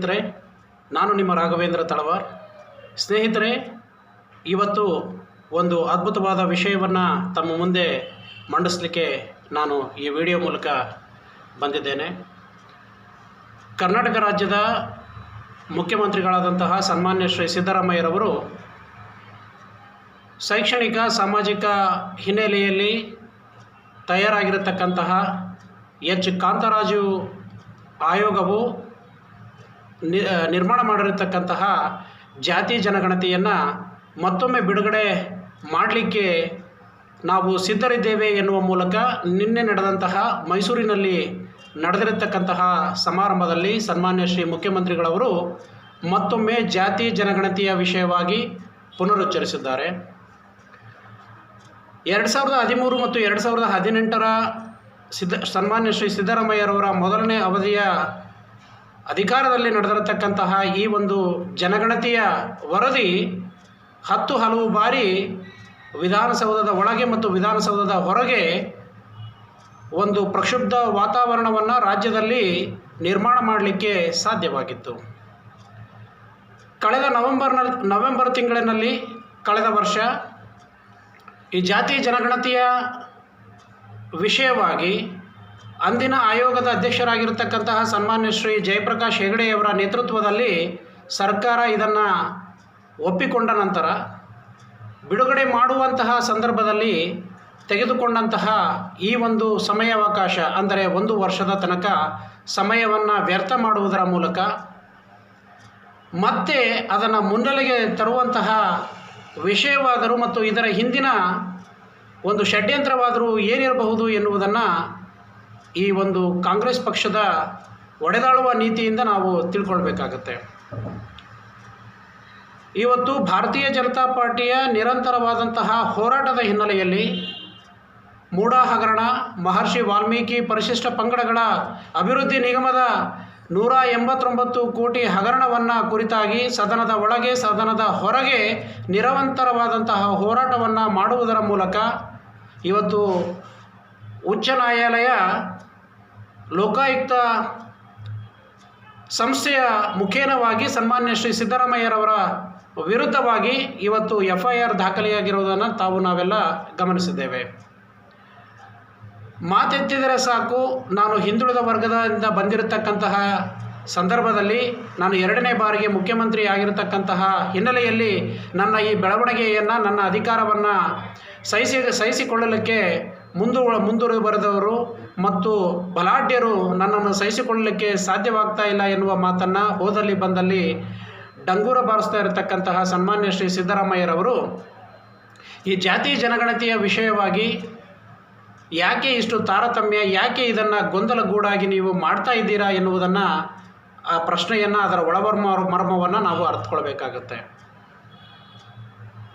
ಸ್ನೇಹಿತರೆ, ನಾನು ನಿಮ್ಮ ರಾಘವೇಂದ್ರ ತಳವಾರ್. ಸ್ನೇಹಿತರೆ, ಇವತ್ತು ಒಂದು ಅದ್ಭುತವಾದ ವಿಷಯವನ್ನು ತಮ್ಮ ಮುಂದೆ ಮಂಡಿಸಲಿಕ್ಕೆ ನಾನು ಈ ವಿಡಿಯೋ ಮೂಲಕ ಬಂದಿದ್ದೇನೆ. ಕರ್ನಾಟಕ ರಾಜ್ಯದ ಮುಖ್ಯಮಂತ್ರಿಗಳಾದಂತಹ ಸನ್ಮಾನ್ಯ ಶ್ರೀ ಸಿದ್ದರಾಮಯ್ಯರವರು ಶೈಕ್ಷಣಿಕ, ಸಾಮಾಜಿಕ ಹಿನ್ನೆಲೆಯಲ್ಲಿ ತಯಾರಾಗಿರತಕ್ಕಂತಹ ಎಚ್. ಕಾಂತರಾಜು ಆಯೋಗವು ನಿರ್ಮಾಣ ಮಾಡಿರತಕ್ಕಂತಹ ಜಾತಿ ಜನಗಣತಿಯನ್ನು ಮತ್ತೊಮ್ಮೆ ಬಿಡುಗಡೆ ಮಾಡಲಿಕ್ಕೆ ನಾವು ಸಿದ್ಧರಿದ್ದೇವೆ ಎನ್ನುವ ಮೂಲಕ ನಿನ್ನೆ ನಡೆದಂತಹ ಮೈಸೂರಿನಲ್ಲಿ ನಡೆದಿರತಕ್ಕಂತಹ ಸಮಾರಂಭದಲ್ಲಿ ಸನ್ಮಾನ್ಯ ಶ್ರೀ ಮುಖ್ಯಮಂತ್ರಿಗಳವರು ಮತ್ತೊಮ್ಮೆ ಜಾತಿ ಜನಗಣತಿಯ ವಿಷಯವಾಗಿ ಪುನರುಚ್ಚರಿಸಿದ್ದಾರೆ. ಎರಡು ಸಾವಿರದ ಹದಿಮೂರು ಮತ್ತು ಎರಡು ಸಾವಿರದ ಹದಿನೆಂಟರ ಸಿದ್ದ ಸನ್ಮಾನ್ಯ ಶ್ರೀ ಸಿದ್ದರಾಮಯ್ಯರವರ ಮೊದಲನೇ ಅವಧಿಯ ಅಧಿಕಾರದಲ್ಲಿ ನಡೆದಿರತಕ್ಕಂತಹ ಈ ಒಂದು ಜನಗಣತಿಯ ವರದಿ ಹತ್ತು ಹಲವು ಬಾರಿ ವಿಧಾನಸೌಧದ ಒಳಗೆ ಮತ್ತು ವಿಧಾನಸೌಧದ ಹೊರಗೆ ಒಂದು ಪ್ರಕ್ಷುಬ್ಧ ವಾತಾವರಣವನ್ನು ರಾಜ್ಯದಲ್ಲಿ ನಿರ್ಮಾಣ ಮಾಡಲಿಕ್ಕೆ ಸಾಧ್ಯವಾಗಿತ್ತು. ಕಳೆದ ನವೆಂಬರ್ನಲ್ಲಿ ನವೆಂಬರ್ ತಿಂಗಳಿನಲ್ಲಿ ಕಳೆದ ವರ್ಷ ಈ ಜಾತಿ ಜನಗಣತಿಯ ವಿಷಯವಾಗಿ ಅಂದಿನ ಆಯೋಗದ ಅಧ್ಯಕ್ಷರಾಗಿರ್ತಕ್ಕಂತಹ ಸನ್ಮಾನ್ಯ ಶ್ರೀ ಜಯಪ್ರಕಾಶ್ ಹೆಗಡೆಯವರ ನೇತೃತ್ವದಲ್ಲಿ ಸರ್ಕಾರ ಇದನ್ನು ಒಪ್ಪಿಕೊಂಡ ನಂತರ ಬಿಡುಗಡೆ ಮಾಡುವಂತಹ ಸಂದರ್ಭದಲ್ಲಿ ತೆಗೆದುಕೊಂಡಂತಹ ಈ ಒಂದು ಸಮಯಾವಕಾಶ, ಅಂದರೆ ಒಂದು ವರ್ಷದ ತನಕ ಸಮಯವನ್ನು ವ್ಯರ್ಥ ಮಾಡುವುದರ ಮೂಲಕ ಮತ್ತೆ ಅದನ್ನು ಮುನ್ನೆಲೆಗೆ ತರುವಂತಹ ವಿಷಯವಾದರೂ ಮತ್ತು ಇದರ ಹಿಂದಿನ ಒಂದು ಷಡ್ಯಂತ್ರವಾದರೂ ಏನಿರಬಹುದು ಎನ್ನುವುದನ್ನು ಈ ಒಂದು ಕಾಂಗ್ರೆಸ್ ಪಕ್ಷದ ಒಡೆದಾಳುವ ನೀತಿಯಿಂದ ನಾವು ತಿಳ್ಕೊಳ್ಬೇಕಾಗತ್ತೆ. ಇವತ್ತು ಭಾರತೀಯ ಜನತಾ ಪಾರ್ಟಿಯ ನಿರಂತರವಾದಂತಹ ಹೋರಾಟದ ಹಿನ್ನೆಲೆಯಲ್ಲಿ ಮೂಢ ಹಗರಣ, ಮಹರ್ಷಿ ವಾಲ್ಮೀಕಿ ಪರಿಶಿಷ್ಟ ಪಂಗಡಗಳ ಅಭಿವೃದ್ಧಿ ನಿಗಮದ ನೂರ ಎಂಬತ್ತೊಂಬತ್ತು ಕೋಟಿ ಹಗರಣವನ್ನು ಕುರಿತಾಗಿ ಸದನದ ಒಳಗೆ, ಸದನದ ಹೊರಗೆ ನಿರಂತರವಾದಂತಹ ಹೋರಾಟವನ್ನು ಮಾಡುವುದರ ಮೂಲಕ ಇವತ್ತು ಉಚ್ಚ ನ್ಯಾಯಾಲಯ ಲೋಕಾಯುಕ್ತ ಸಂಸ್ಥೆಯ ಮುಖೇನವಾಗಿ ಸನ್ಮಾನ್ಯ ಶ್ರೀ ಸಿದ್ದರಾಮಯ್ಯರವರ ವಿರುದ್ಧವಾಗಿ ಇವತ್ತು ಎಫ್ ಐ ಆರ್ ದಾಖಲೆಯಾಗಿರುವುದನ್ನು ತಾವು ನಾವೆಲ್ಲ ಗಮನಿಸಿದ್ದೇವೆ. ಮಾತೆತ್ತಿದರೆ ಸಾಕು, ನಾನು ಹಿಂದುಳಿದ ವರ್ಗದಿಂದ ಬಂದಿರತಕ್ಕಂತಹ ಸಂದರ್ಭದಲ್ಲಿ ನಾನು ಎರಡನೇ ಬಾರಿಗೆ ಮುಖ್ಯಮಂತ್ರಿ ಆಗಿರತಕ್ಕಂತಹ ಹಿನ್ನೆಲೆಯಲ್ಲಿ ನನ್ನ ಈ ಬೆಳವಣಿಗೆಯನ್ನು, ನನ್ನ ಅಧಿಕಾರವನ್ನು ಸಹಿಸಿ, ಸಹಿಸಿಕೊಳ್ಳಲಿಕ್ಕೆ ಮುಂದು ಮುಂದುವರೆ ಬರೆದವರು ಮತ್ತು ಬಲಾಢ್ಯರು ನನ್ನನ್ನು ಸಹಿಸಿಕೊಳ್ಳಲಿಕ್ಕೆ ಸಾಧ್ಯವಾಗ್ತಾ ಇಲ್ಲ ಎನ್ನುವ ಮಾತನ್ನು ಹೋದಲ್ಲಿ ಬಂದಲ್ಲಿ ಡಂಗೂರ ಬಾರಿಸ್ತಾ ಇರತಕ್ಕಂತಹ ಸನ್ಮಾನ್ಯ ಶ್ರೀ ಸಿದ್ದರಾಮಯ್ಯರವರು, ಈ ಜಾತಿ ಜನಗಣತಿಯ ವಿಷಯವಾಗಿ ಯಾಕೆ ಇಷ್ಟು ತಾರತಮ್ಯ, ಯಾಕೆ ಇದನ್ನು ಗೊಂದಲಗೂಡಾಗಿ ನೀವು ಮಾಡ್ತಾ ಇದ್ದೀರಾ ಎನ್ನುವುದನ್ನು ಆ ಪ್ರಶ್ನೆಯನ್ನು ಅದರ ಒಳವರ್ಮ ಮರ್ಮವನ್ನು ನಾವು ಅರ್ಥಕೊಳ್ಬೇಕಾಗತ್ತೆ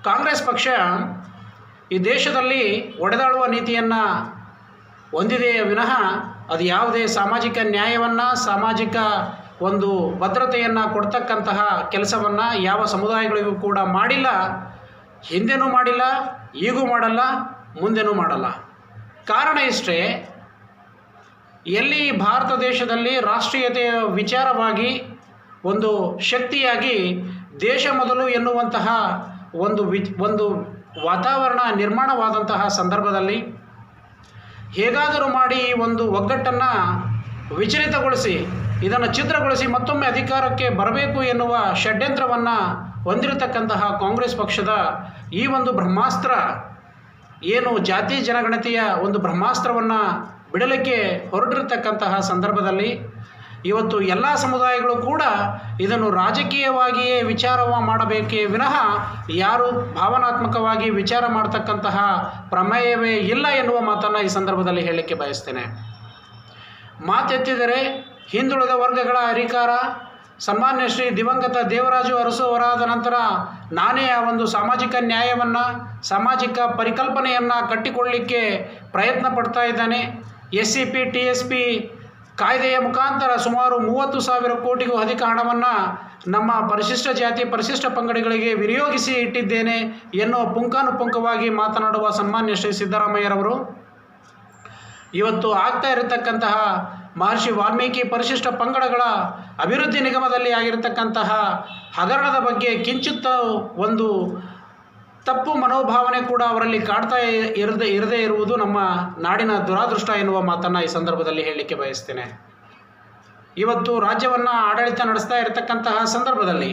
ಕಾಂಗ್ರೆಸ್ ಪಕ್ಷ ಈ ದೇಶದಲ್ಲಿ ಒಡೆದಾಳುವ ನೀತಿಯನ್ನು ಹೊಂದಿದೆಯ ವಿನಃ ಅದು ಯಾವುದೇ ಸಾಮಾಜಿಕ ನ್ಯಾಯವನ್ನು, ಸಾಮಾಜಿಕ ಒಂದು ಭದ್ರತೆಯನ್ನು ಕೊಡ್ತಕ್ಕಂತಹ ಕೆಲಸವನ್ನು ಯಾವ ಸಮುದಾಯಗಳಿಗೂ ಕೂಡ ಮಾಡಿಲ್ಲ. ಹಿಂದೆನೂ ಮಾಡಿಲ್ಲ, ಈಗೂ ಮಾಡಲ್ಲ, ಮುಂದೆನೂ ಮಾಡಲ್ಲ. ಕಾರಣ ಇಷ್ಟೇ, ಎಲ್ಲಿ ಭಾರತ ದೇಶದಲ್ಲಿ ರಾಷ್ಟ್ರೀಯತೆಯ ವಿಚಾರವಾಗಿ ಒಂದು ಶಕ್ತಿಯಾಗಿ ದೇಶ ಮೊದಲು ಎನ್ನುವಂತಹ ಒಂದು ವಿ ಒಂದು ವಾತಾವರಣ ನಿರ್ಮಾಣವಾದಂತಹ ಸಂದರ್ಭದಲ್ಲಿ ಹೇಗಾದರೂ ಮಾಡಿ ಒಂದು ಒಗ್ಗಟ್ಟನ್ನು ವಿಚಲಿತಗೊಳಿಸಿ, ಇದನ್ನು ಛಿದ್ರಗೊಳಿಸಿ ಮತ್ತೊಮ್ಮೆ ಅಧಿಕಾರಕ್ಕೆ ಬರಬೇಕು ಎನ್ನುವ ಷಡ್ಯಂತ್ರವನ್ನು ಹೊಂದಿರತಕ್ಕಂತಹ ಕಾಂಗ್ರೆಸ್ ಪಕ್ಷದ ಈ ಒಂದು ಬ್ರಹ್ಮಾಸ್ತ್ರ, ಏನು ಜಾತಿ ಜನಗಣತಿಯ ಒಂದು ಬ್ರಹ್ಮಾಸ್ತ್ರವನ್ನು ಬಿಡಲಿಕ್ಕೆ ಹೊರಟಿರತಕ್ಕಂತಹ ಸಂದರ್ಭದಲ್ಲಿ ಇವತ್ತು ಎಲ್ಲ ಸಮುದಾಯಗಳು ಕೂಡ ಇದನ್ನು ರಾಜಕೀಯವಾಗಿಯೇ ವಿಚಾರ ಮಾಡಬೇಕೇ ವಿನಃ ಯಾರು ಭಾವನಾತ್ಮಕವಾಗಿ ವಿಚಾರ ಮಾಡ್ತಕ್ಕಂತಹ ಪ್ರಮೇಯವೇ ಇಲ್ಲ ಎನ್ನುವ ಮಾತನ್ನು ಈ ಸಂದರ್ಭದಲ್ಲಿ ಹೇಳಲಿಕ್ಕೆ ಬಯಸ್ತೇನೆ. ಮಾತೆತ್ತಿದರೆ ಹಿಂದುಳಿದ ವರ್ಗಗಳ ಅಧಿಕಾರ ಸನ್ಮಾನ್ಯ ಶ್ರೀ ದಿವಂಗತ ದೇವರಾಜು ಅರಸು ಅವರಾದ ನಂತರ ನಾನೇ ಆ ಒಂದು ಸಾಮಾಜಿಕ ನ್ಯಾಯವನ್ನು, ಸಾಮಾಜಿಕ ಪರಿಕಲ್ಪನೆಯನ್ನು ಕಟ್ಟಿಕೊಳ್ಳಲಿಕ್ಕೆ ಪ್ರಯತ್ನ ಪಡ್ತಾ ಇದ್ದಾನೆ. S C P, T S P ಕಾಯ್ದೆಯ ಮುಖಾಂತರ ಸುಮಾರು ಮೂವತ್ತು ಸಾವಿರ ಕೋಟಿಗೂ ಅಧಿಕ ಹಣವನ್ನು ನಮ್ಮ ಪರಿಶಿಷ್ಟ ಜಾತಿ, ಪರಿಶಿಷ್ಟ ಪಂಗಡಗಳಿಗೆ ವಿನಿಯೋಗಿಸಿ ಇಟ್ಟಿದ್ದೇನೆ ಎನ್ನುವ ಪುಂಖಾನುಪುಂಖವಾಗಿ ಮಾತನಾಡುವ ಸನ್ಮಾನ್ಯ ಶ್ರೀ ಸಿದ್ದರಾಮಯ್ಯರವರು. ಇವತ್ತು ಆಗ್ತಾ ಇರತಕ್ಕಂತಹ ಮಹರ್ಷಿ ವಾಲ್ಮೀಕಿ ಪರಿಶಿಷ್ಟ ಪಂಗಡಗಳ ಅಭಿವೃದ್ಧಿ ನಿಗಮದಲ್ಲಿ ಆಗಿರತಕ್ಕಂತಹ ಹಗರಣದ ಬಗ್ಗೆ ಕಿಂಚಿತ್ತ ಒಂದು ತಪ್ಪು ಮನೋಭಾವನೆ ಕೂಡ ಅವರಲ್ಲಿ ಕಾಡ್ತಾ ಇರದೆ, ಇರದೇ ಇರುವುದು ನಮ್ಮ ನಾಡಿನ ದುರಾದೃಷ್ಟ ಎನ್ನುವ ಮಾತನ್ನು ಈ ಸಂದರ್ಭದಲ್ಲಿ ಹೇಳಲಿಕ್ಕೆ ಬಯಸ್ತೇನೆ. ಇವತ್ತು ರಾಜ್ಯವನ್ನು ಆಡಳಿತ ನಡೆಸ್ತಾ ಇರತಕ್ಕಂತಹ ಸಂದರ್ಭದಲ್ಲಿ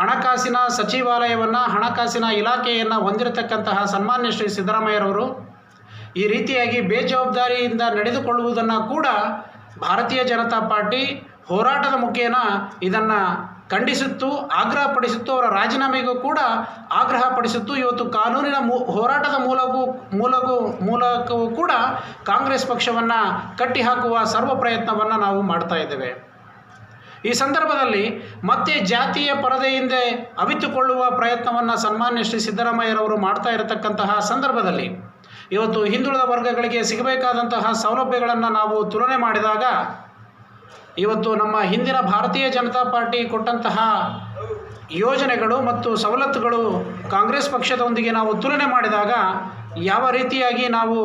ಹಣಕಾಸಿನ ಸಚಿವಾಲಯವನ್ನು, ಹಣಕಾಸಿನ ಇಲಾಖೆಯನ್ನು ಹೊಂದಿರತಕ್ಕಂತಹ ಸನ್ಮಾನ್ಯ ಶ್ರೀ ಸಿದ್ದರಾಮಯ್ಯರವರು ಈ ರೀತಿಯಾಗಿ ಬೇಜವಾಬ್ದಾರಿಯಿಂದ ನಡೆದುಕೊಳ್ಳುವುದನ್ನು ಕೂಡ ಭಾರತೀಯ ಜನತಾ ಪಾರ್ಟಿ ಹೋರಾಟದ ಮುಖೇನ ಇದನ್ನು ಖಂಡಿಸುತ್ತು, ಆಗ್ರಹಪಡಿಸುತ್ತು, ಅವರ ರಾಜೀನಾಮೆಗೂ ಕೂಡ ಆಗ್ರಹಪಡಿಸುತ್ತು. ಇವತ್ತು ಕಾನೂನಿನ ಮೂ, ಹೋರಾಟದ ಮೂಲಕವೂ ಮೂಲಕವೂ ಮೂಲಕವೂ ಕೂಡ ಕಾಂಗ್ರೆಸ್ ಪಕ್ಷವನ್ನು ಕಟ್ಟಿಹಾಕುವ ಸರ್ವ ಪ್ರಯತ್ನವನ್ನು ನಾವು ಮಾಡ್ತಾ ಇದ್ದೇವೆ. ಈ ಸಂದರ್ಭದಲ್ಲಿ ಮತ್ತೆ ಜಾತಿಯ ಪರದೆಯಿಂದ ಅವಿತುಕೊಳ್ಳುವ ಪ್ರಯತ್ನವನ್ನು ಸನ್ಮಾನ್ಯ ಶ್ರೀ ಸಿದ್ದರಾಮಯ್ಯರವರು ಮಾಡ್ತಾ ಇರತಕ್ಕಂತಹ ಸಂದರ್ಭದಲ್ಲಿ ಇವತ್ತು ಹಿಂದುಳಿದ ವರ್ಗಗಳಿಗೆ ಸಿಗಬೇಕಾದಂತಹ ಸೌಲಭ್ಯಗಳನ್ನು ನಾವು ತುಲನೆ ಮಾಡಿದಾಗ ಇವತ್ತು ನಮ್ಮ ಹಿಂದಿನ ಭಾರತೀಯ ಜನತಾ ಪಾರ್ಟಿ ಕೊಟ್ಟಂತಹ ಯೋಜನೆಗಳು ಮತ್ತು ಸವಲತ್ತುಗಳು ಕಾಂಗ್ರೆಸ್ ಪಕ್ಷದೊಂದಿಗೆ ನಾವು ತುಲನೆ ಮಾಡಿದಾಗ ಯಾವ ರೀತಿಯಾಗಿ ನಾವು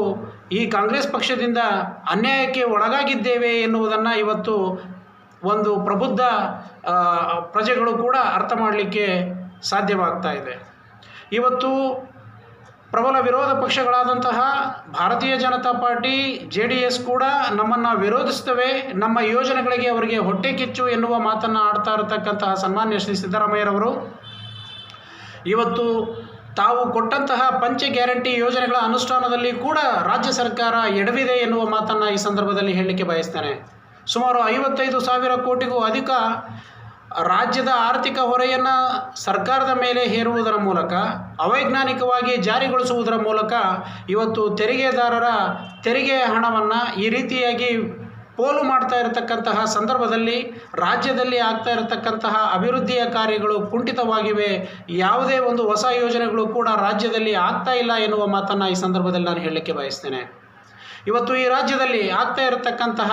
ಈ ಕಾಂಗ್ರೆಸ್ ಪಕ್ಷದಿಂದ ಅನ್ಯಾಯಕ್ಕೆ ಒಳಗಾಗಿದ್ದೇವೆ ಎನ್ನುವುದನ್ನು ಇವತ್ತು ಒಂದು ಪ್ರಬುದ್ಧ ಪ್ರಜೆಗಳು ಕೂಡ ಅರ್ಥ ಮಾಡಲಿಕ್ಕೆ ಸಾಧ್ಯವಾಗ್ತಾ ಇದೆ. ಇವತ್ತು ಪ್ರಬಲ ವಿರೋಧ ಪಕ್ಷಗಳಾದಂತಹ Bharatiya Janata party, J D S ಕೂಡ ನಮ್ಮನ್ನು ವಿರೋಧಿಸ್ತವೆ ನಮ್ಮ ಯೋಜನೆಗಳಿಗೆ ಅವರಿಗೆ ಹೊಟ್ಟೆ ಕಿಚ್ಚು ಎನ್ನುವ ಮಾತನ್ನು ಆಡ್ತಾ ಇರತಕ್ಕಂತಹ ಸನ್ಮಾನ್ಯ ಶ್ರೀ ಸಿದ್ದರಾಮಯ್ಯರವರು. ಇವತ್ತು ತಾವು ಕೊಟ್ಟಂತಹ ಪಂಚ ಗ್ಯಾರಂಟಿ ಯೋಜನೆಗಳ ಅನುಷ್ಠಾನದಲ್ಲಿ ಕೂಡ ರಾಜ್ಯ ಸರ್ಕಾರ ಎಡವಿದೆ ಎನ್ನುವ ಮಾತನ್ನು ಈ ಸಂದರ್ಭದಲ್ಲಿ ಹೇಳಲಿಕ್ಕೆ ಬಯಸ್ತೇನೆ. ಸುಮಾರು ಐವತ್ತೈದು ಸಾವಿರ ಕೋಟಿಗೂ ಅಧಿಕ ರಾಜ್ಯದ ಆರ್ಥಿಕ ಹೊರೆಯನ್ನು ಸರ್ಕಾರದ ಮೇಲೆ ಹೇರುವುದರ ಮೂಲಕ, ಅವೈಜ್ಞಾನಿಕವಾಗಿ ಜಾರಿಗೊಳಿಸುವುದರ ಮೂಲಕ ಇವತ್ತು ತೆರಿಗೆದಾರರ ತೆರಿಗೆ ಹಣವನ್ನು ಈ ರೀತಿಯಾಗಿ ಪೋಲು ಮಾಡ್ತಾ ಇರತಕ್ಕಂತಹ ಸಂದರ್ಭದಲ್ಲಿ, ರಾಜ್ಯದಲ್ಲಿ ಆಗ್ತಾ ಇರತಕ್ಕಂತಹ ಅಭಿವೃದ್ಧಿಯ ಕಾರ್ಯಗಳು ಕುಂಠಿತವಾಗಿವೆ. ಯಾವುದೇ ಒಂದು ಹೊಸ ಯೋಜನೆಗಳು ಕೂಡ ರಾಜ್ಯದಲ್ಲಿ ಆಗ್ತಾ ಇಲ್ಲ ಎನ್ನುವ ಮಾತನ್ನು ಈ ಸಂದರ್ಭದಲ್ಲಿ ನಾನು ಹೇಳಲಿಕ್ಕೆ ಬಯಸ್ತೇನೆ. ಇವತ್ತು ಈ ರಾಜ್ಯದಲ್ಲಿ ಆಗ್ತಾ ಇರತಕ್ಕಂತಹ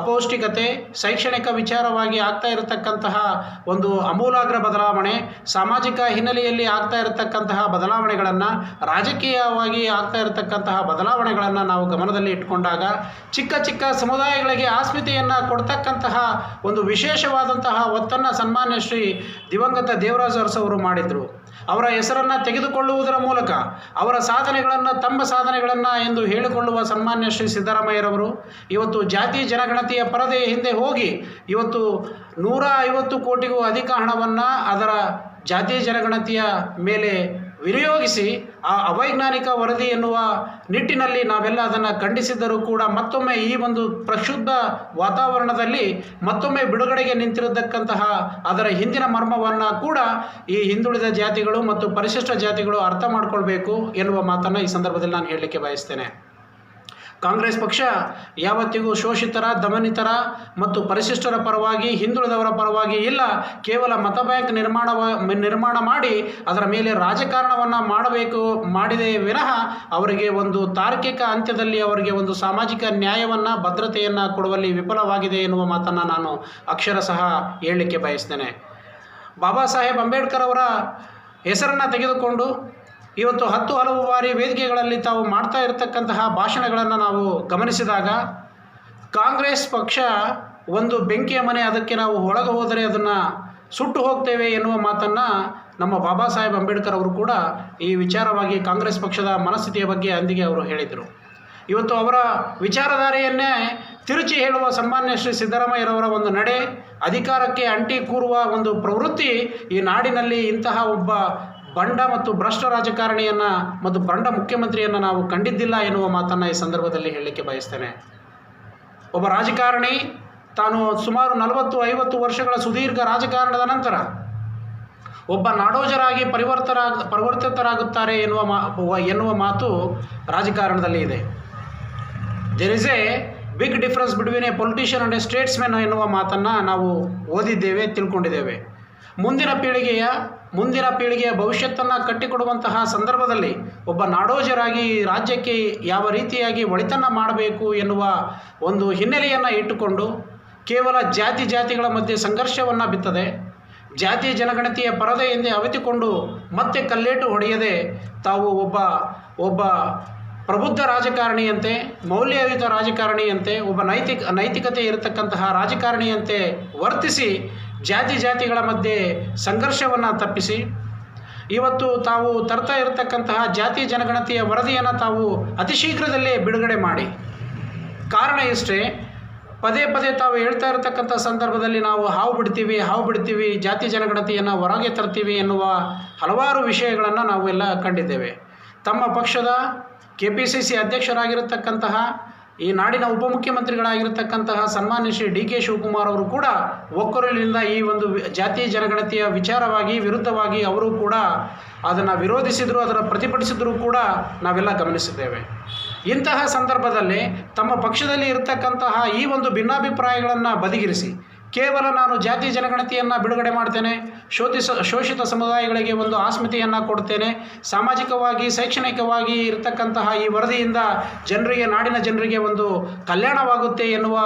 ಅಪೌಷ್ಟಿಕತೆ, ಶೈಕ್ಷಣಿಕ ವಿಚಾರವಾಗಿ ಆಗ್ತಾ ಇರತಕ್ಕಂತಹ ಒಂದು ಅಮೂಲಾಗ್ರ ಬದಲಾವಣೆ, ಸಾಮಾಜಿಕ ಹಿನ್ನೆಲೆಯಲ್ಲಿ ಆಗ್ತಾ ಇರತಕ್ಕಂತಹ ಬದಲಾವಣೆಗಳನ್ನು, ರಾಜಕೀಯವಾಗಿ ಆಗ್ತಾ ಇರತಕ್ಕಂತಹ ಬದಲಾವಣೆಗಳನ್ನು ನಾವು ಗಮನದಲ್ಲಿ ಇಟ್ಕೊಂಡಾಗ ಚಿಕ್ಕ ಚಿಕ್ಕ ಸಮುದಾಯಗಳಿಗೆ ಆಸ್ಮಿತೆಯನ್ನು ಕೊಡ್ತಕ್ಕಂತಹ ಒಂದು ವಿಶೇಷವಾದಂತಹ ಒತ್ತನ್ನು ಸನ್ಮಾನ್ಯ ಶ್ರೀ ದಿವಂಗತ ದೇವರಾಜ ಅರಸವರು ಮಾಡಿದರು. ಅವರ ಹೆಸರನ್ನು ತೆಗೆದುಕೊಳ್ಳುವುದರ ಮೂಲಕ, ಅವರ ಸಾಧನೆಗಳನ್ನು, ತಮ್ಮ ಸಾಧನೆಗಳನ್ನು ಎಂದು ಹೇಳಿಕೊಳ್ಳುವ ಸನ್ಮಾನ್ಯ ಶ್ರೀ ಸಿದ್ದರಾಮಯ್ಯರವರು, ಇವತ್ತು ಜಾತಿ ಜನಗಣತಿಯ ಪರದೆಯ ಹಿಂದೆ ಹೋಗಿ, ಇವತ್ತು ನೂರ ಐವತ್ತು ಕೋಟಿಗೂ ಅಧಿಕ ಹಣವನ್ನು ಅದರ ಜಾತಿ ಜನಗಣತಿಯ ಮೇಲೆ ವಿನಿಯೋಗಿಸಿ ಆ ಅವೈಜ್ಞಾನಿಕ ವರದಿ ಎನ್ನುವ ನಿಟ್ಟಿನಲ್ಲಿ ನಾವೆಲ್ಲ ಅದನ್ನು ಖಂಡಿಸಿದ್ದರೂ ಕೂಡ ಮತ್ತೊಮ್ಮೆ ಈ ಒಂದು ಪ್ರಕ್ಷುಬ್ಧ ವಾತಾವರಣದಲ್ಲಿ ಮತ್ತೊಮ್ಮೆ ಬಿಡುಗಡೆಗೆ ನಿಂತಿರತಕ್ಕಂತಹ ಅದರ ಹಿಂದಿನ ಮರ್ಮವನ್ನು ಕೂಡ ಈ ಹಿಂದುಳಿದ ಜಾತಿಗಳು ಮತ್ತು ಪರಿಶಿಷ್ಟ ಜಾತಿಗಳು ಅರ್ಥ ಮಾಡಿಕೊಳ್ಬೇಕು ಎನ್ನುವ ಮಾತನ್ನು ಈ ಸಂದರ್ಭದಲ್ಲಿ ನಾನು ಹೇಳಲಿಕ್ಕೆ ಬಯಸ್ತೇನೆ. ಕಾಂಗ್ರೆಸ್ ಪಕ್ಷ ಯಾವತ್ತಿಗೂ ಶೋಷಿತರ, ದಮನಿತರ ಮತ್ತು ಪರಿಶಿಷ್ಟರ ಪರವಾಗಿ, ಹಿಂದುಳಿದವರ ಪರವಾಗಿ ಇಲ್ಲ. ಕೇವಲ ಮತ ಬ್ಯಾಂಕ್ ನಿರ್ಮಾಣ ನಿರ್ಮಾಣ ಮಾಡಿ, ಅದರ ಮೇಲೆ ರಾಜಕಾರಣವನ್ನು ಮಾಡಬೇಕು, ಮಾಡಿದೆ ವಿನಃ ಅವರಿಗೆ ಒಂದು ತಾರ್ಕಿಕ ಅಂತ್ಯದಲ್ಲಿ ಅವರಿಗೆ ಒಂದು ಸಾಮಾಜಿಕ ನ್ಯಾಯವನ್ನು, ಭದ್ರತೆಯನ್ನು ಕೊಡುವಲ್ಲಿ ವಿಫಲವಾಗಿದೆ ಎನ್ನುವ ಮಾತನ್ನು ನಾನು ಅಕ್ಷರಶಃ ಹೇಳಲಿಕ್ಕೆ ಬಯಸ್ತೇನೆ. ಬಾಬಾ ಸಾಹೇಬ್ ಅಂಬೇಡ್ಕರ್ ಅವರ ಹೆಸರನ್ನು ತೆಗೆದುಕೊಂಡು ಇವತ್ತು ಹತ್ತು ಹಲವು ಬಾರಿ ವೇದಿಕೆಗಳಲ್ಲಿ ತಾವು ಮಾಡ್ತಾ ಇರತಕ್ಕಂತಹ ಭಾಷಣಗಳನ್ನು ನಾವು ಗಮನಿಸಿದಾಗ ಕಾಂಗ್ರೆಸ್ ಪಕ್ಷ ಒಂದು ಬೆಂಕಿಯ ಮನೆ ಅದಕ್ಕೆ ನಾವು ಒಳಗೆ ಹೋದರೆ ಅದನ್ನು ಸುಟ್ಟು ಹೋಗ್ತೇವೆ ಎನ್ನುವ ಮಾತನ್ನು ನಮ್ಮ ಬಾಬಾ ಸಾಹೇಬ್ ಅಂಬೇಡ್ಕರ್ ಅವರು ಕೂಡ ಈ ವಿಚಾರವಾಗಿ ಕಾಂಗ್ರೆಸ್ ಪಕ್ಷದ ಮನಸ್ಥಿತಿಯ ಬಗ್ಗೆ ಅಂದಿಗೆ ಅವರು ಹೇಳಿದರು. ಇವತ್ತು ಅವರ ವಿಚಾರಧಾರೆಯನ್ನೇ ತಿರುಚಿ ಹೇಳುವ ಸನ್ಮಾನ್ಯ ಶ್ರೀ ಸಿದ್ದರಾಮಯ್ಯರವರ ಒಂದು ನಡೆ, ಅಧಿಕಾರಕ್ಕೆ ಅಂಟಿ ಕೂರುವ ಒಂದು ಪ್ರವೃತ್ತಿ ಈ ನಾಡಿನಲ್ಲಿ ಇಂತಹ ಒಬ್ಬ ಬಂಡ ಮತ್ತು ಭ್ರಷ್ಟ ರಾಜಕಾರಣಿಯನ್ನು ಮತ್ತು ಬಂಡ ಮುಖ್ಯಮಂತ್ರಿಯನ್ನು ನಾವು ಕಂಡಿದ್ದಿಲ್ಲ ಎನ್ನುವ ಮಾತನ್ನು ಈ ಸಂದರ್ಭದಲ್ಲಿ ಹೇಳಲಿಕ್ಕೆ ಬಯಸ್ತೇನೆ. ಒಬ್ಬ ರಾಜಕಾರಣಿ ತಾನು ಸುಮಾರು ನಲವತ್ತು ಐವತ್ತು ವರ್ಷಗಳ ಸುದೀರ್ಘ ರಾಜಕಾರಣದ ನಂತರ ಒಬ್ಬ ನಾಡೋಜರಾಗಿ ಪರಿವರ್ತರಾಗ ಪರಿವರ್ತಿತರಾಗುತ್ತಾರೆ ಎನ್ನುವ ಮಾ ಎನ್ನುವ ಮಾತು ರಾಜಕಾರಣದಲ್ಲಿ ಇದೆ. There is a big difference between a politician and a statesmen ಎನ್ನುವ ಮಾತನ್ನು ನಾವು ಓದಿದ್ದೇವೆ, ತಿಳ್ಕೊಂಡಿದ್ದೇವೆ. ಮುಂದಿನ ಪೀಳಿಗೆಯ ಮುಂದಿನ ಪೀಳಿಗೆಯ ಭವಿಷ್ಯತ್ತನ್ನು ಕಟ್ಟಿಕೊಡುವಂತಹ ಸಂದರ್ಭದಲ್ಲಿ ಒಬ್ಬ ನಾಡೋಜರಾಗಿ ರಾಜ್ಯಕ್ಕೆ ಯಾವ ರೀತಿಯಾಗಿ ಒಳಿತನ್ನು ಮಾಡಬೇಕು ಎನ್ನುವ ಒಂದು ಹಿನ್ನೆಲೆಯನ್ನು ಇಟ್ಟುಕೊಂಡು ಕೇವಲ ಜಾತಿ ಜಾತಿಗಳ ಮಧ್ಯೆ ಸಂಘರ್ಷವನ್ನು ಬಿತ್ತದೆ. ಜಾತಿ ಜನಗಣತಿಯ ಪರದೆಯಿಂದ ಅವಿತುಕೊಂಡು ಮತ್ತೆ ಕಲ್ಲೇಟು ಹೊಡೆಯದೆ ತಾವು ಒಬ್ಬ ಒಬ್ಬ ಪ್ರಬುದ್ಧ ರಾಜಕಾರಣಿಯಂತೆ, ಮೌಲ್ಯಯುತ ರಾಜಕಾರಣಿಯಂತೆ, ಒಬ್ಬ ನೈತಿಕ, ನೈತಿಕತೆ ಇರತಕ್ಕಂತಹ ರಾಜಕಾರಣಿಯಂತೆ ವರ್ತಿಸಿ ಜಾತಿ ಜಾತಿಗಳ ಮಧ್ಯೆ ಸಂಘರ್ಷವನ್ನು ತಪ್ಪಿಸಿ. ಇವತ್ತು ತಾವು ತರ್ತಾ ಇರತಕ್ಕಂತಹ ಜಾತಿ ಜನಗಣತಿಯ ವರದಿಯನ್ನು ತಾವು ಅತಿ ಶೀಘ್ರದಲ್ಲೇ ಬಿಡುಗಡೆ ಮಾಡಿ. ಕಾರಣ ಇಷ್ಟೇ ಪದೇ ಪದೇ ತಾವು ಹೇಳ್ತಾ ಇರತಕ್ಕಂಥ ಸಂದರ್ಭದಲ್ಲಿ ನಾವು ಹಾವು ಬಿಡ್ತೀವಿ ಹಾವು ಬಿಡ್ತೀವಿ, ಜಾತಿ ಜನಗಣತಿಯನ್ನು ಹೊರಗೆ ತರ್ತೀವಿ ಎನ್ನುವ ಹಲವಾರು ವಿಷಯಗಳನ್ನು ನಾವು ಎಲ್ಲ ಕಂಡಿದ್ದೇವೆ. ತಮ್ಮ ಪಕ್ಷದ ಕೆ ಪಿ ಸಿ ಸಿ ಅಧ್ಯಕ್ಷರಾಗಿರತಕ್ಕಂತಹ ಈ ನಾಡಿನ ಉಪಮುಖ್ಯಮಂತ್ರಿಗಳಾಗಿರತಕ್ಕಂತಹ ಸನ್ಮಾನ್ಯ ಶ್ರೀ ಡಿ ಕೆ ಶಿವಕುಮಾರ್ ಅವರು ಕೂಡ ಒಕ್ಕೊರಲಿನಿಂದ ಈ ಒಂದು ಜಾತಿ ಜನಗಣತಿಯ ವಿಚಾರವಾಗಿ, ವಿರುದ್ಧವಾಗಿ ಅವರು ಕೂಡ ಅದನ್ನು ವಿರೋಧಿಸಿದರು, ಅದನ್ನು ಪ್ರತಿಭಟಿಸಿದರೂ ಕೂಡ ನಾವೆಲ್ಲ ಗಮನಿಸಿದ್ದೇವೆ. ಇಂತಹ ಸಂದರ್ಭದಲ್ಲಿ ತಮ್ಮ ಪಕ್ಷದಲ್ಲಿ ಇರತಕ್ಕಂತಹ ಈ ಒಂದು ಭಿನ್ನಾಭಿಪ್ರಾಯಗಳನ್ನು ಬದಿಗಿರಿಸಿ, ಕೇವಲ ನಾನು ಜಾತಿ ಜನಗಣತಿಯನ್ನು ಬಿಡುಗಡೆ ಮಾಡ್ತೇನೆ ಶೋಧಿಸ, ಶೋಷಿತ ಸಮುದಾಯಗಳಿಗೆ ಒಂದು ಆಸ್ಮಿತೆಯನ್ನು ಕೊಡ್ತೇನೆ. ಸಾಮಾಜಿಕವಾಗಿ, ಶೈಕ್ಷಣಿಕವಾಗಿ ಇರತಕ್ಕಂತಹ ಈ ವರದಿಯಿಂದ ಜನರಿಗೆ, ನಾಡಿನ ಜನರಿಗೆ ಒಂದು ಕಲ್ಯಾಣವಾಗುತ್ತೆ ಎನ್ನುವ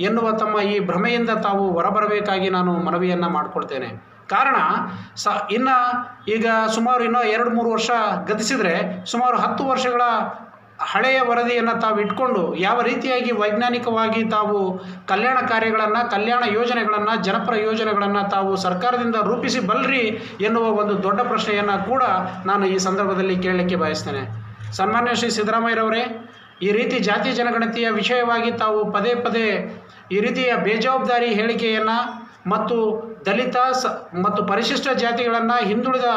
ಎನ್ನುವ ತಮ್ಮ ಈ ಭ್ರಮೆಯಿಂದ ತಾವು ಹೊರಬರಬೇಕಾಗಿ ನಾನು ಮನವಿಯನ್ನು ಮಾಡಿಕೊಡ್ತೇನೆ ಕಾರಣ, ಸ, ಇನ್ನು ಈಗ ಸುಮಾರು ಇನ್ನೂ ಎರಡು ಮೂರು ವರ್ಷ ಗತಿಸಿದರೆ ಸುಮಾರು ಹತ್ತು ವರ್ಷಗಳ ಹಳೆಯ ವರದಿಯನ್ನು ತಾವು ಇಟ್ಕೊಂಡು ಯಾವ ರೀತಿಯಾಗಿ ವೈಜ್ಞಾನಿಕವಾಗಿ ತಾವು ಕಲ್ಯಾಣ ಕಾರ್ಯಗಳನ್ನು, ಕಲ್ಯಾಣ ಯೋಜನೆಗಳನ್ನು, ಜನಪರ ಯೋಜನೆಗಳನ್ನು ತಾವು ಸರ್ಕಾರದಿಂದ ರೂಪಿಸಿ ಬಲ್ರಿ ಎನ್ನುವ ಒಂದು ದೊಡ್ಡ ಪ್ರಶ್ನೆಯನ್ನು ಕೂಡ ನಾನು ಈ ಸಂದರ್ಭದಲ್ಲಿ ಕೇಳಲಿಕ್ಕೆ ಬಯಸ್ತೇನೆ. ಸನ್ಮಾನ್ಯ ಶ್ರೀ ಸಿದ್ದರಾಮಯ್ಯರವರೇ, ಈ ರೀತಿ ಜಾತಿ ಜನಗಣತಿಯ ವಿಷಯವಾಗಿ ತಾವು ಪದೇ ಪದೇ ಈ ರೀತಿಯ ಬೇಜವಾಬ್ದಾರಿ ಹೇಳಿಕೆಯನ್ನು ಮತ್ತು ದಲಿತ ಸ ಮತ್ತು ಪರಿಶಿಷ್ಟ ಜಾತಿಗಳನ್ನು ಹಿಂದುಳಿದ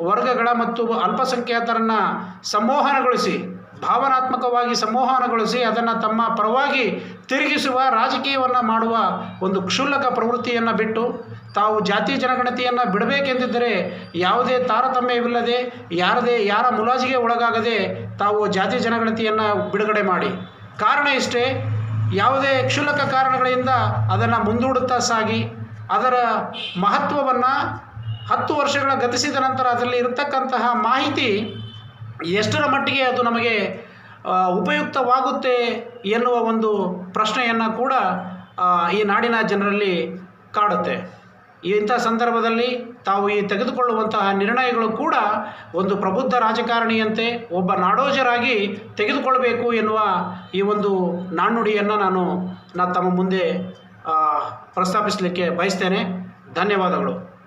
ವರ್ಗಗಳ ಮತ್ತು ಅಲ್ಪಸಂಖ್ಯಾತರನ್ನು ಸಂಮೋಹನಗೊಳಿಸಿ ಭಾವನಾತ್ಮಕವಾಗಿ ಸಂಮೋಹನಗೊಳಿಸಿ ಅದನ್ನು ತಮ್ಮ ಪರವಾಗಿ ತಿರುಗಿಸುವ, ರಾಜಕೀಯವನ್ನು ಮಾಡುವ ಒಂದು ಕ್ಷುಲ್ಲಕ ಪ್ರವೃತ್ತಿಯನ್ನು ಬಿಟ್ಟು ತಾವು ಜಾತಿ ಜನಗಣತಿಯನ್ನು ಬಿಡಬೇಕೆಂದಿದ್ದರೆ ಯಾವುದೇ ತಾರತಮ್ಯವಿಲ್ಲದೆ, ಯಾರದೇ ಯಾರ ಮುಲಾಜಿಗೆ ಒಳಗಾಗದೆ ತಾವು ಜಾತಿ ಜನಗಣತಿಯನ್ನು ಬಿಡುಗಡೆ ಮಾಡಿ. ಕಾರಣ ಇಷ್ಟೇ, ಯಾವುದೇ ಕ್ಷುಲ್ಲಕ ಕಾರಣಗಳಿಂದ ಅದನ್ನು ಮುಂದೂಡುತ್ತಾ ಸಾಗಿ, ಅದರ ಮಹತ್ವವನ್ನು ಹತ್ತು ವರ್ಷಗಳ ಗತಿಸಿದ ನಂತರ ಅದರಲ್ಲಿ ಇರತಕ್ಕಂತಹ ಮಾಹಿತಿ ಎಷ್ಟರ ಮಟ್ಟಿಗೆ ಅದು ನಮಗೆ ಉಪಯುಕ್ತವಾಗುತ್ತೆ ಎನ್ನುವ ಒಂದು ಪ್ರಶ್ನೆಯನ್ನು ಕೂಡ ಈ ನಾಡಿನ ಜನರಲ್ಲಿ ಕಾಡುತ್ತೆ. ಇಂಥ ಸಂದರ್ಭದಲ್ಲಿ ತಾವು ಈ ತೆಗೆದುಕೊಳ್ಳುವಂತಹ ನಿರ್ಣಯಗಳು ಕೂಡ ಒಂದು ಪ್ರಬುದ್ಧ ರಾಜಕಾರಣಿಯಂತೆ, ಒಬ್ಬ ನಾಡೋಜರಾಗಿ ತೆಗೆದುಕೊಳ್ಬೇಕು ಎನ್ನುವ ಈ ಒಂದು ನಾಣ್ಣುಡಿಯನ್ನು ನಾನು ನಾ ತಮ್ಮ ಮುಂದೆ ಪ್ರಸ್ತಾಪಿಸಲಿಕ್ಕೆ ಬಯಸ್ತೇನೆ. ಧನ್ಯವಾದಗಳು.